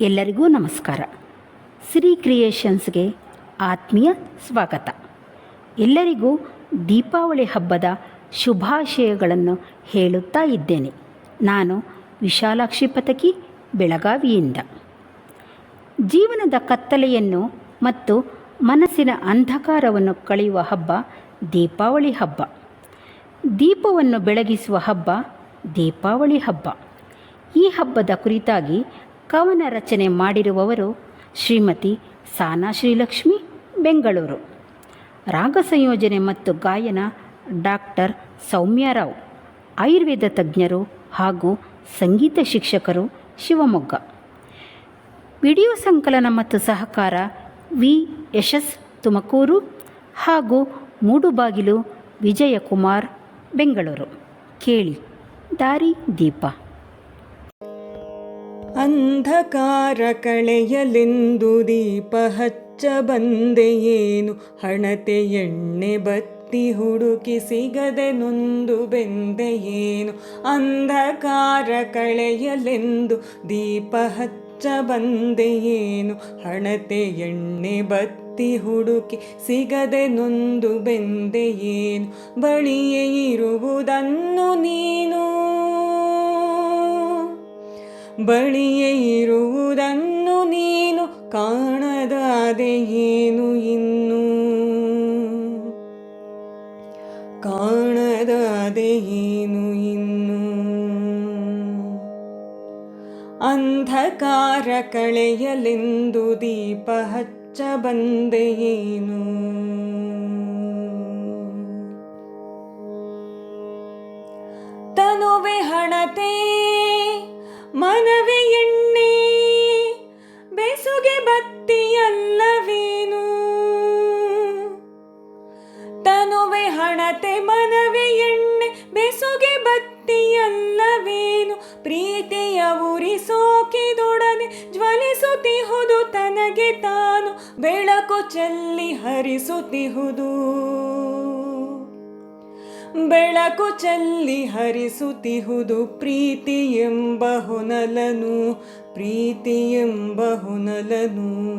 ಎಲ್ಲರಿಗೂ ನಮಸ್ಕಾರ. ಶ್ರೀ ಕ್ರಿಯೇಷನ್ಸ್ಗೆ ಆತ್ಮೀಯ ಸ್ವಾಗತ. ಎಲ್ಲರಿಗೂ ದೀಪಾವಳಿ ಹಬ್ಬದ ಶುಭಾಶಯಗಳನ್ನು ಹೇಳುತ್ತಾ ಇದ್ದೇನೆ. ನಾನು ವಿಶಾಲಾಕ್ಷಿ ಪತಕಿ, ಬೆಳಗಾವಿಯಿಂದ. ಜೀವನದ ಕತ್ತಲೆಯನ್ನು ಮತ್ತು ಮನಸ್ಸಿನ ಅಂಧಕಾರವನ್ನು ಕಳೆಯುವ ಹಬ್ಬ ದೀಪಾವಳಿ ಹಬ್ಬ. ದೀಪವನ್ನು ಬೆಳಗಿಸುವ ಹಬ್ಬ ದೀಪಾವಳಿ ಹಬ್ಬ. ಈ ಹಬ್ಬದ ಕುರಿತಾಗಿ ಕವನ ರಚನೆ ಮಾಡಿರುವವರು ಶ್ರೀಮತಿ ಸಾನಾ ಶ್ರೀಲಕ್ಷ್ಮಿ, ಬೆಂಗಳೂರು. ರಾಗ ಸಂಯೋಜನೆ ಮತ್ತು ಗಾಯನ ಡಾಕ್ಟರ್ ಸೌಮ್ಯರಾವ್ ಆಯುರ್ವೇದ ತಜ್ಞರು ಹಾಗೂ ಸಂಗೀತ ಶಿಕ್ಷಕರು ಶಿವಮೊಗ್ಗ. ವಿಡಿಯೋ ಸಂಕಲನ ಮತ್ತು ಸಹಕಾರ ವಿ ಯಶಸ್ ತುಮಕೂರು ಹಾಗೂ ಮೂಡುಬಾಗಿಲು ವಿಜಯಕುಮಾರ್, ಬೆಂಗಳೂರು. ಕೇಳಿ ದಾರಿ ದೀಪ. ಅಂಧಕಾರ ಕಳೆಯಲೆಂದು ದೀಪ ಹಚ್ಚ ಬಂದೆಯೇನು ಹಣತೆ, ಎಣ್ಣೆ, ಬತ್ತಿ ಹುಡುಕಿ ಸಿಗದೆ ನೊಂದು ಬೆಂದೆಯೇನು ಅಂಧಕಾರ ಕಳೆಯಲೆಂದು ದೀಪ ಹಚ್ಚ ಬಂದೆಯೇನು ಹಣತೆ, ಎಣ್ಣೆ, ಬತ್ತಿ ಹುಡುಕಿ ಸಿಗದೆ ನೊಂದು ಬೆಂದೆಯೇನು ಬಳಿಯೇ ಇರುವುದನ್ನು ನೀನು ಬಳಿಯೇ ಇರುವುದನ್ನು ನೀನು ಕಾಣದಾದೆ ಏನು ಇನ್ನು? ಕಾಣದಾದೆ ಏನು ಇನ್ನು? ಅಂಧಕಾರ ಕಳೆಯಲೆಂದು ದೀಪ ಹಚ್ಚ ಬಂದೆಯೇನು ತನುವೆ ಹಣತೆ ಮನವೇ ಎಣ್ಣೆ, ಬೆಸುಗೆ ಬತ್ತಿಯಲ್ಲವೇನು? ತನುವೆ ಹಣತೆ ಮನವಿ ಎಣ್ಣೆ, ಬೆಸುಗೆ ಬತ್ತಿಯಲ್ಲವೇನು? ಪ್ರೀತಿಯ ಉರಿ ಸೋಕಿದೊಡನೆ ಜ್ವಲಿಸುತ್ತಿಹುದು ತನಗೆ ತಾನು, ಬೆಳಕು ಚೆಲ್ಲಿ ಹರಿಸುತ್ತಿಹುದು. ಬೆಳಕು ಚೆಲ್ಲಿ ಹರಿಸುತ್ತಿಹುದು ಪ್ರೀತಿ ಎಂಬ ಹೊನಲನು ಪ್ರೀತಿ ಎಂಬ ಹೊನಲನು.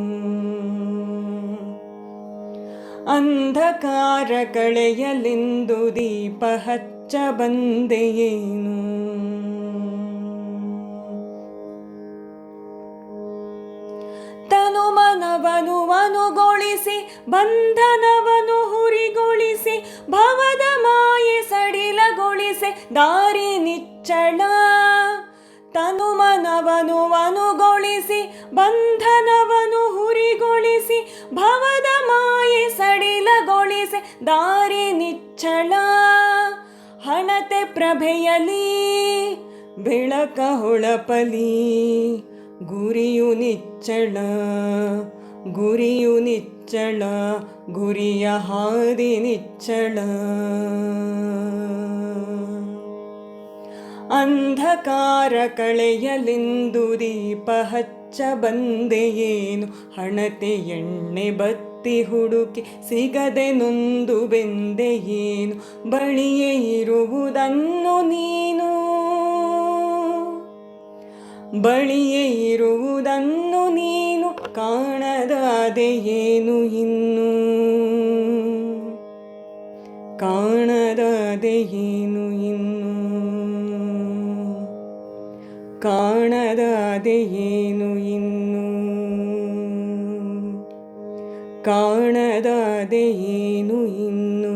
ಅಂಧಕಾರ ಕಳೆಯಲೆಂದು ದೀಪ ಹಚ್ಚ ಬಂದೆಯೇನು? ತನು ಮನವನು ಅನುಗೊಳಿಸಿ ಬಂಧನವನು ಅನುಗೊಳಿಸಿ ಬಂಧನವನು ಹುರಿಗೊಳಿಸಿ ಭವದ ಮಾಯೆ ಸಡಿಲಗೊಳಿಸಿ ದಾರಿ ನಿಚ್ಚಳ. ಹಣತೆ ಪ್ರಭೆಯಲಿ, ಬೆಳಕ ಹೊಳಪಲಿ, ಗುರಿಯು ನಿಚ್ಚಳ. ಗುರಿಯು ನಿಚ್ಚಳ, ಗುರಿಯ ಹಾದಿ ನಿಚ್ಚಳ. ಅಂಧಕಾರ ಕಳೆಯಲೆಂದು ದೀಪ ಹಚ್ಚ ಬಂದೆಯೇನು? ಹಣತೆ ಎಣ್ಣೆ ಬತ್ತಿ ಹುಡುಕಿ ಸಿಗದೆ ನೊಂದು ಬೆಂದೆಯೇನು? ಬಳಿಯೇ ಇರುವುದನ್ನು ನೀನು? ಬಳಿಯೇ ಇರುವುದನ್ನು ನೀನು ಕಾಣದಾದೆ ಏನು ಇನ್ನು? ಕಾಣದಾದೆ ಏನು ಇನ್ನು? ಕಾಣದಾದೆ ಏನು ಇನ್ನು? ಕಾಣದಾದೆ ಏನು ಇನ್ನು?